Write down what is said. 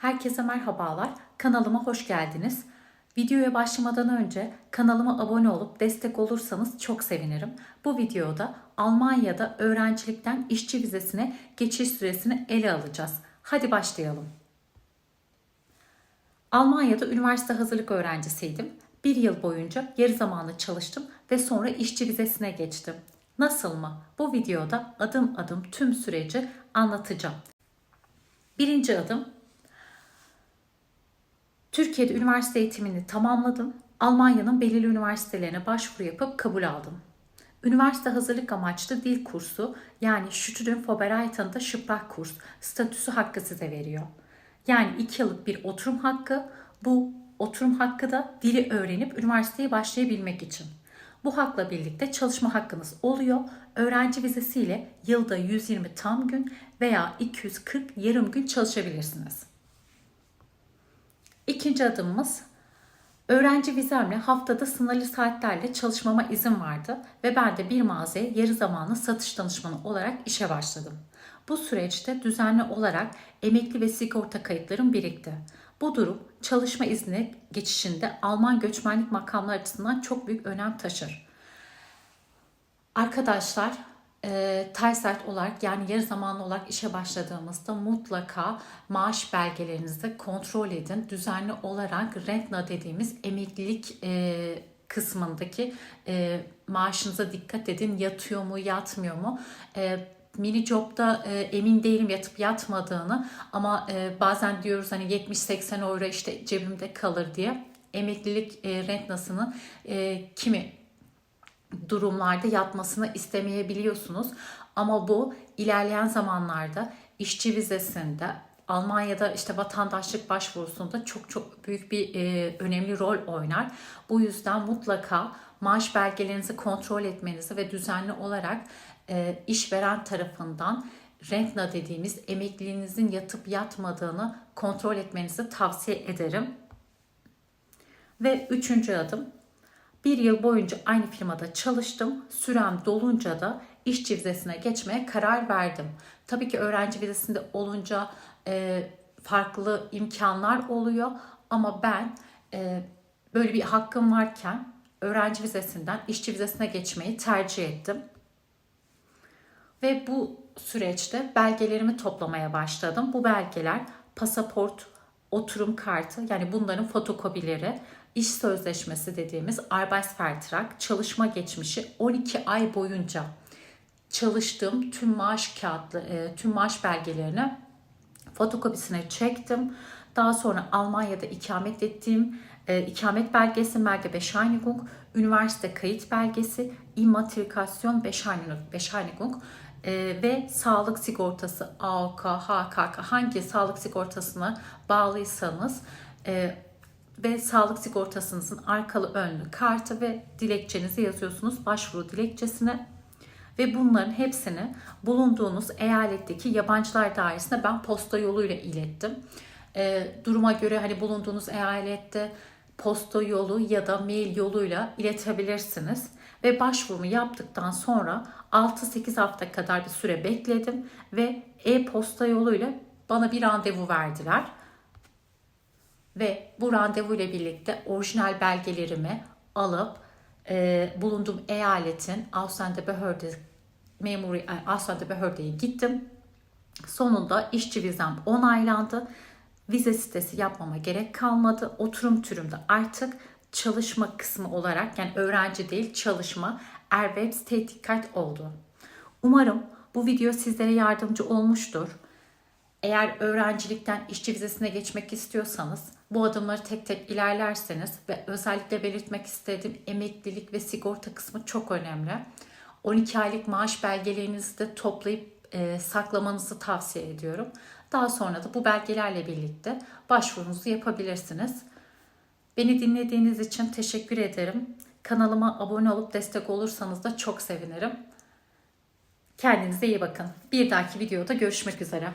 Herkese merhabalar. Kanalıma hoş geldiniz. Videoya başlamadan önce kanalıma abone olup destek olursanız çok sevinirim. Bu videoda Almanya'da öğrencilikten işçi vizesine geçiş süresini ele alacağız. Hadi başlayalım. Almanya'da üniversite hazırlık öğrencisiydim. Bir yıl boyunca yarı zamanlı çalıştım ve sonra işçi vizesine geçtim. Nasıl mı? Bu videoda adım adım tüm süreci anlatacağım. Birinci adım Türkiye'de üniversite eğitimini tamamladım. Almanya'nın belirli üniversitelerine başvuru yapıp kabul aldım. Üniversite hazırlık amaçlı dil kursu yani Studien Vorbereitende Sprachkurs statüsü hakkı size veriyor. Yani 2 yıllık bir oturum hakkı. Bu oturum hakkı da dili öğrenip üniversiteye başlayabilmek için. Bu hakla birlikte çalışma hakkınız oluyor. Öğrenci vizesiyle yılda 120 tam gün veya 240 yarım gün çalışabilirsiniz. İkinci adımımız öğrenci vizemle haftada sınırlı saatlerle çalışmama izin vardı ve ben de bir mağazaya yarı zamanlı satış danışmanı olarak işe başladım. Bu süreçte düzenli olarak emekli ve sigorta kayıtlarım birikti. Bu durum çalışma izni geçişinde Alman göçmenlik makamları açısından çok büyük önem taşır. Arkadaşlar e, Teilzeit olarak yani yarı zamanlı olarak işe başladığımızda mutlaka maaş belgelerinizi kontrol edin. Düzenli olarak rentna dediğimiz emeklilik e, kısmındaki e, maaşınıza dikkat edin. Yatıyor mu yatmıyor mu? E, mini job'da e, emin değilim yatıp yatmadığını ama e, bazen diyoruz hani 70-80 euro işte cebimde kalır diye emeklilik e, rentnasını e, kimi durumlarda yatmasını istemeyebiliyorsunuz. Ama bu ilerleyen zamanlarda işçi vizesinde Almanya'da işte vatandaşlık başvurusunda çok çok büyük bir e, önemli rol oynar. Bu yüzden mutlaka maaş belgelerinizi kontrol etmenizi ve düzenli olarak e, işveren tarafından rentna dediğimiz emekliliğinizin yatıp yatmadığını kontrol etmenizi tavsiye ederim. Ve üçüncü adım bir yıl boyunca aynı firmada çalıştım. Sürem dolunca da işçi vizesine geçmeye karar verdim. Tabii ki öğrenci vizesinde olunca e, farklı imkanlar oluyor ama ben e, böyle bir hakkım varken öğrenci vizesinden işçi vizesine geçmeyi tercih ettim. Ve bu süreçte belgelerimi toplamaya başladım. Bu belgeler pasaport, oturum kartı yani bunların fotokopileri, iş sözleşmesi dediğimiz Arbeitsvertrag, çalışma geçmişi 12 ay boyunca çalıştığım tüm maaş kağıtlı, e, tüm maaş belgelerini fotokopisine çektim. Daha sonra Almanya'da ikamet ettiğim e, ikamet belgesi, Melgebescheinigung, üniversite kayıt belgesi, Immatrikulation Bescheinigung e, ve sağlık sigortası AOK, HKK hangi sağlık sigortasına bağlıysanız e, ve sağlık sigortasınızın arkalı önlü kartı ve dilekçenizi yazıyorsunuz başvuru dilekçesine ve bunların hepsini bulunduğunuz eyaletteki yabancılar dairesine ben posta yoluyla ilettim. E, duruma göre hani bulunduğunuz eyalette posta yolu ya da mail yoluyla iletebilirsiniz. Ve başvurumu yaptıktan sonra 6-8 hafta kadar bir süre bekledim ve e-posta yoluyla bana bir randevu verdiler. Ve bu randevu ile birlikte orijinal belgelerimi alıp e, bulunduğum eyaletin Ausländerbehörde memuri Ausländerbehörde'ye gittim. Sonunda işçi vizem onaylandı. Vize sitesi yapmama gerek kalmadı. Oturum türümde artık çalışma kısmı olarak yani öğrenci değil çalışma Erwerbstätigkeit oldu. Umarım bu video sizlere yardımcı olmuştur. Eğer öğrencilikten işçi vizesine geçmek istiyorsanız bu adımları tek tek ilerlerseniz ve özellikle belirtmek istediğim emeklilik ve sigorta kısmı çok önemli. 12 aylık maaş belgelerinizi de toplayıp e, saklamanızı tavsiye ediyorum. Daha sonra da bu belgelerle birlikte başvurunuzu yapabilirsiniz. Beni dinlediğiniz için teşekkür ederim. Kanalıma abone olup destek olursanız da çok sevinirim. Kendinize iyi bakın. Bir dahaki videoda görüşmek üzere.